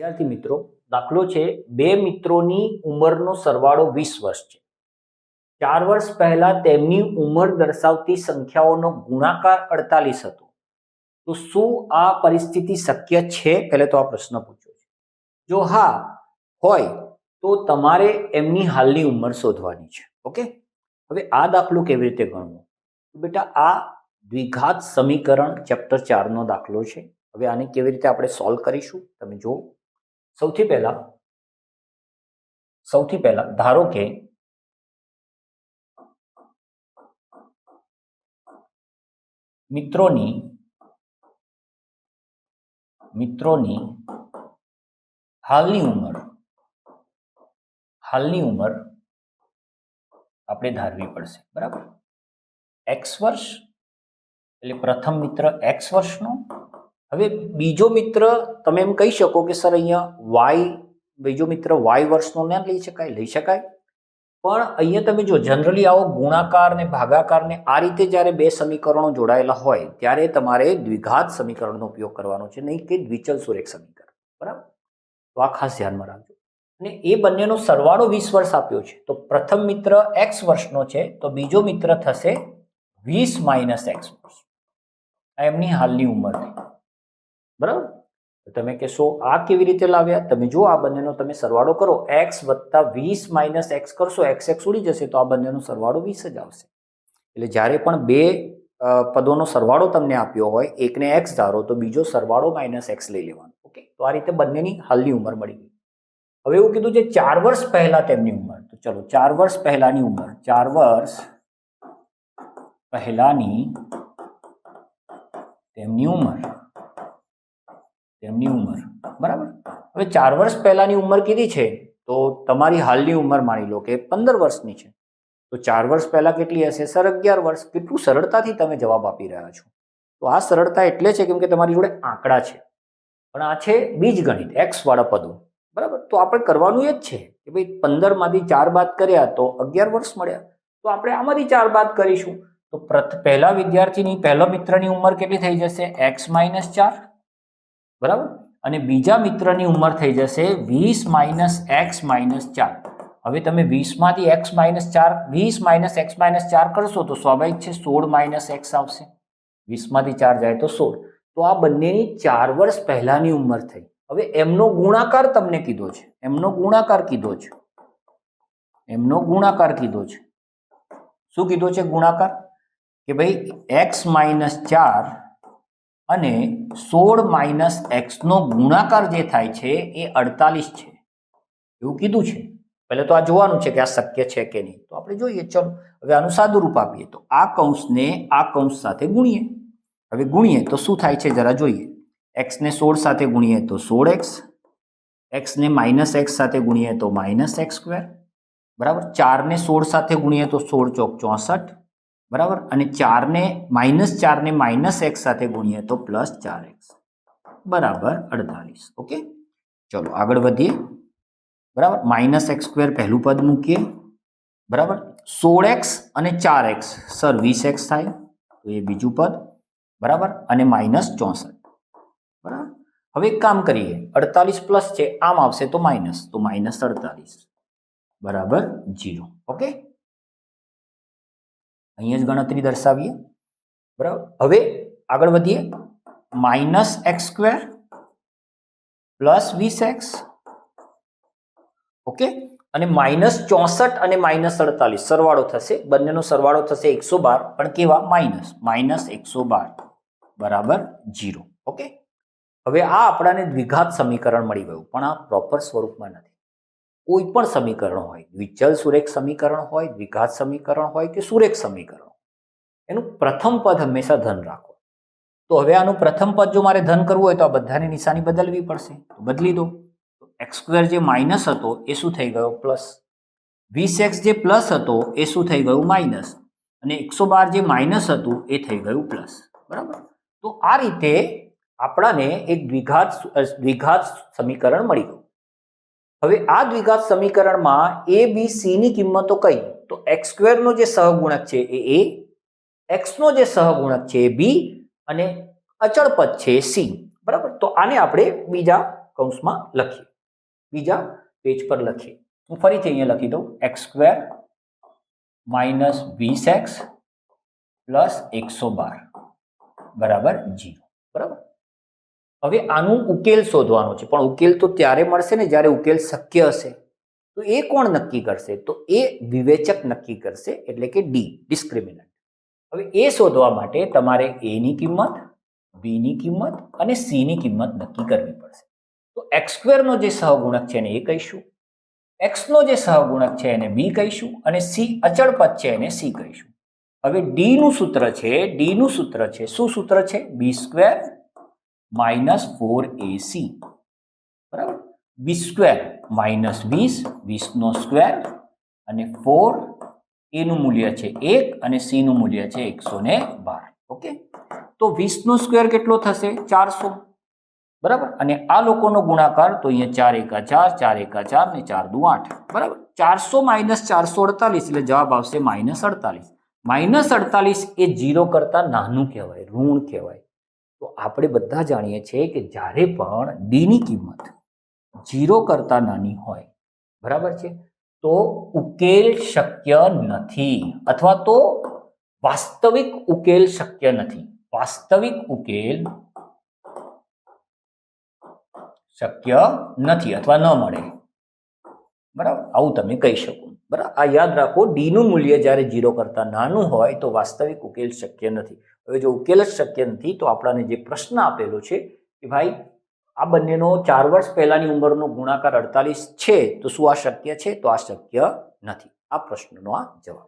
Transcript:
વિદ્યાર્થી મિત્રો, દાખલો છે, બે મિત્રોની ઉંમરનો સરવાળો વીસ વર્ષ છે. ચાર વર્ષ પહેલા તેમની ઉંમર દર્શાવતી સંખ્યાઓનો ગુણાકાર અડતાલીસ હતો. તો શું આ પરિસ્થિતિ શક્ય છે? પહેલે તો આ પ્રશ્ન પૂછ્યો છે. જો હા, હોય, તો તમારે એમની હાલની ઉંમર શોધવાની છે. ઓકે? હવે આ દાખલો કેવી રીતે ગણવો? બેટા, આ દ્વિઘાત સમીકરણ ચેપ્ટર ચારનો દાખલો છે. હવે આને કેવી રીતે આપણે સોલ્વ કરીશું? તમે જુઓ. સૌથી પહેલા સૌથી પહેલા ધારો કે મિત્રોની મિત્રોની હાલની ઉંમર હાલની ઉંમર આપણે ધારવી પડશે બરાબર એક્સ વર્ષ એટલે પ્રથમ મિત્ર એક્સ વર્ષનો હવે બીજો મિત્ર તમે એમ કહી શકો કે સર, અહીંયા વાય, બીજો મિત્ર વાય વર્ષનો ના લઈ શકાય લઈ શકાય. પણ અહીંયા તમે જો જનરલી આવો ગુણાકાર ને ભાગાકાર ને આ રીતે જ્યારે બે સમીકરણો જોડાયેલા હોય, ત્યારે તમારે દ્વિઘાત સમીકરણનો ઉપયોગ કરવાનો છે, નહીં કે દ્વિચલ સુરેખ સમીકરણ. બરાબર? તો આ ખાસ ધ્યાનમાં રાખજો. અને એ બંનેનો સરવાળો વીસ વર્ષ આપ્યો છે. તો પ્રથમ મિત્ર એક્સ વર્ષનો છે, તો બીજો મિત્ર થશે વીસ માઇનસ એક્સ વર્ષ. આ એમની હાલની ઉંમર. થઈ બરાબર? તમે કહેશો, આ કેવી રીતે લાવ્યા? તમે જો આ બંનેનો તમે સરવાળો કરો. એક્સ વત્તા વીસ માઇનસ એક્સ કરશો એક્સ એક્સ ઉડી જશે તો આ બંનેનો સરવાળો વીસ જ આવશે. એટલે જ્યારે પણ બે પદોનો સરવાળો તમને આપ્યો હોય, એકને એક્સ ધારો, તો બીજો સરવાળો માઇનસ એક્સ લઈ લેવાનો. ઓકે? તો આ રીતે બંનેની હાલની ઉંમર મળી ગઈ. હવે એવું કીધું છે, ચાર વર્ષ પહેલા તેમની ઉંમર. તો ચલો, ચાર વર્ષ પહેલાની ઉંમર. ચાર વર્ષ પહેલાની તેમની ઉંમર. તેમની ઉંમર. બરાબર? હવે ચાર વર્ષ પહેલાંની ઉંમર કીધી છે તો તમારી હાલની ઉંમર માની લો કે પંદર વર્ષની છે. તો ચાર વર્ષ પહેલાં કેટલી હશે? સર અગિયાર વર્ષ. કેટલું સરળતાથી તમે જવાબ આપી રહ્યા છો? તો આ સરળતા એટલે છે કેમ કે તમારી જોડે આંકડા છે. પણ આ છે બીજગણિત એક્સવાળા પદો. બરાબર? તો આપણે કરવાનું એ જ છે કે ભાઈ પંદરમાંથી ચાર બાદ કર્યા તો અગિયાર વર્ષ મળ્યા. તો આપણે આમાંથી ચાર બાદ કરીશું. તો પ્રથ પહેલા વિદ્યાર્થીની પહેલો મિત્રની ઉંમર કેટલી થઈ જશે? એક્સ માઇનસ ચાર. બરાબર? અને બીજા મિત્રની ઉંમર થઈ જશે વીસ માઇનસ એક્સ માઇનસ ચાર. હવે તમે વીસમાંથી એક્સ માઇનસ ચાર, વીસ માઇનસ એક્સ માઇનસ ચાર કરશો તો સ્વાભાવિક છે સોળ માઇનસ એક્સ આવશે. વીસમાંથી ચાર જાય તો સોળ. તો આ બંનેની ચાર વર્ષ પહેલાંની ઉંમર થઈ. હવે એમનો ગુણાકાર તમને કીધો છે. એમનો ગુણાકાર કીધો છે. એમનો ગુણાકાર કીધો છે. શું કીધો છે ગુણાકાર? કે ભાઈ એક્સ માઇનસ ચાર અને સોળ માઇનસ એક્સનો ગુણાકાર જે થાય છે એ અડતાલીસ છે. એવું કીધું છે. પહેલે તો આ જોવાનું છે કે આ શક્ય છે કે નહીં. તો આપણે જોઈએ, ચલો, હવે આનું સાદું રૂપ આપીએ. તો આ કૌંસને આ કૌંસ સાથે ગુણીએ. હવે ગુણીએ તો શું થાય છે? જરા જોઈએ. એક્સને સોળ સાથે ગુણીએ તો સોળ એક્સ. એક્સને માઇનસ એક્સ સાથે ગુણીએ તો માઇનસ એક્સ સ્ક્વેર. બરાબર? ચારને સોળ સાથે ગુણીએ તો સોળ ચોક ચોસઠ. બરાબર? અને ચારને માઇનસ ચારને માઇનસ એક્સ સાથે ગુણીએ તો પ્લસ ચાર એક્સ. બરાબર? અડતાલીસ ઓકે? ચલો, આગળ વધીએ. બરાબર? માઇનસ એક્સ સ્ક્વેર પહેલું પદ મૂકીએ. બરાબર? સોળ એક્સ અને ચાર એક્સ. સર, વીસ એક્સ થાય, તો એ બીજું પદ. બરાબર? અને માઇનસ ચોસઠ. બરાબર? હવે એક કામ કરીએ. અડતાલીસ પ્લસ છે, આમ આવશે તો માઇનસ. તો માઇનસ અડતાલીસ. બરાબર? Zero okay? અહીંયા જ ગણતરી દર્શાવીએ. બરાબર? હવે આગળ વધીએ. માઇનસ એક્સ સ્ક્વેર પ્લસ વીસ એક્સ. ઓકે? અને માઇનસ ચોસઠ અને માઇનસ અડતાલીસ. સરવાળો થશે. બંનેનો સરવાળો થશે એકસો બાર. પણ કેવા? માઇનસ. માઇનસ એકસો બાર. બરાબર? Zero okay? હવે આ આપણાને દ્વિઘાત સમીકરણ મળી ગયું. પણ આ પ્રોપર સ્વરૂપમાં નથી. કોઈ પણ સમીકરણ હોય, દ્વિચલ સુરેખ સમીકરણ હોય, દ્વિઘાત સમીકરણ હોય કે સુરેખ સમીકરણ એનું પ્રથમ પદ હંમેશા ધન રાખો. તો હવે આનું પ્રથમ પદ જો મારે ધન કરવું હોય તો આ બધાની નિશાની બદલવી પડશે. તો બદલી દો. એક્સ સ્ક્વેર જે માઇનસ હતો એ શું થઈ ગયો? પ્લસ. વીસ એક્સ જે પ્લસ હતો એ શું થઈ ગયું? માઇનસ. અને એકસો બાર જે માઇનસ હતું એ થઈ ગયું પ્લસ. બરાબર? તો આ રીતે આપણાને એક દ્વિઘાત દ્વિઘાત સમીકરણ મળી ગયું. હવે આ દ્વિઘાત સમીકરણમાં એ બી સીની કિંમતો કઈ? તો એક્સ સ્ક્વેરનો જે સહગુણક છે એ એ એક્સનો જે સહગુણક છે એ બી અને અચળ પદ છે સી બરાબર? તો આને આપણે બીજા કૌંસમાં લખીએ. બીજા પેજ પર લખીએ. હું ફરીથી અહીંયા લખી દઉં. એક્સ સ્ક્વેર માઇનસ વીસ એક્સ પ્લસ એકસો બાર. બરાબર? જીરો બરાબર? હવે આનું ઉકેલ શોધવાનો છે. પણ ઉકેલ તો ત્યારે મળશે ને જ્યારે ઉકેલ શક્ય હશે. તો એ કોણ નક્કી કરશે? તો એ વિવેચક નક્કી કરશે, એટલે કે ડી, ડિસ્ક્રિમિનન્ટ. હવે એ શોધવા માટે તમારે એની કિંમત બીની કિંમત અને સીની કિંમત નક્કી કરવી પડશે. તો એક્સ સ્ક્વેરનો જે સહગુણક છે એને એ કહીશું. એક્સનો જે સહગુણક છે એને બી કહીશું અને સી અચળ પદ છે એને સી કહીશું. હવે ડીનું સૂત્ર છે ડીનું સૂત્ર છે, શું સૂત્ર છે? B square minus four a. બરાબર? વીસ સ્ક્વેર માઇનસ વીસ, વીસનો સ્ક્વેર, અને ફોર એનું મૂલ્ય છે એક, અને સીનું મૂલ્ય છે એકસો ને બાર. ઓકે? તો વીસનો સ્ક્વેર કેટલો થશે? ચારસો. બરાબર? અને આ લોકોનો ગુણાકાર તો અહીંયા ચાર એકા ચાર ચાર એકા ચાર, ને ચાર દુ આઠ. બરાબર? ચારસો માઇનસ ચારસો અડતાલીસ એટલે જવાબ આવશે માઇનસ અડતાલીસ. માઇનસ અડતાલીસ એ જીરો કરતાં નાનું કહેવાય, ઋણ કહેવાય. તો આપણે બધા જાણીએ છીએ કે જ્યારે પણ ડીની કિંમત જીરો કરતાં નાની હોય, બરાબર છે? તો ઉકેલ શક્ય નથી અથવા તો વાસ્તવિક ઉકેલ શક્ય નથી. વાસ્તવિક ઉકેલ શક્ય નથી અથવા ન મળે. બરાબર? આવું તમે કહી શકો. બરાબર? આ યાદ રાખો ડીનું મૂલ્ય જ્યારે જીરો કરતાં નાનું હોય તો વાસ્તવિક ઉકેલ શક્ય નથી. હવે જો ઉકેલ જ શક્ય નથી, તો આપણાને જે પ્રશ્ન આપેલો છે કે ભાઈ, આ બંનેનો ચાર વર્ષ પહેલાંની ઉંમરનો ગુણાકાર અડતાલીસ છે, તો શું આ શક્ય છે? તો આ શક્ય નથી. આ પ્રશ્નનો આ જવાબ.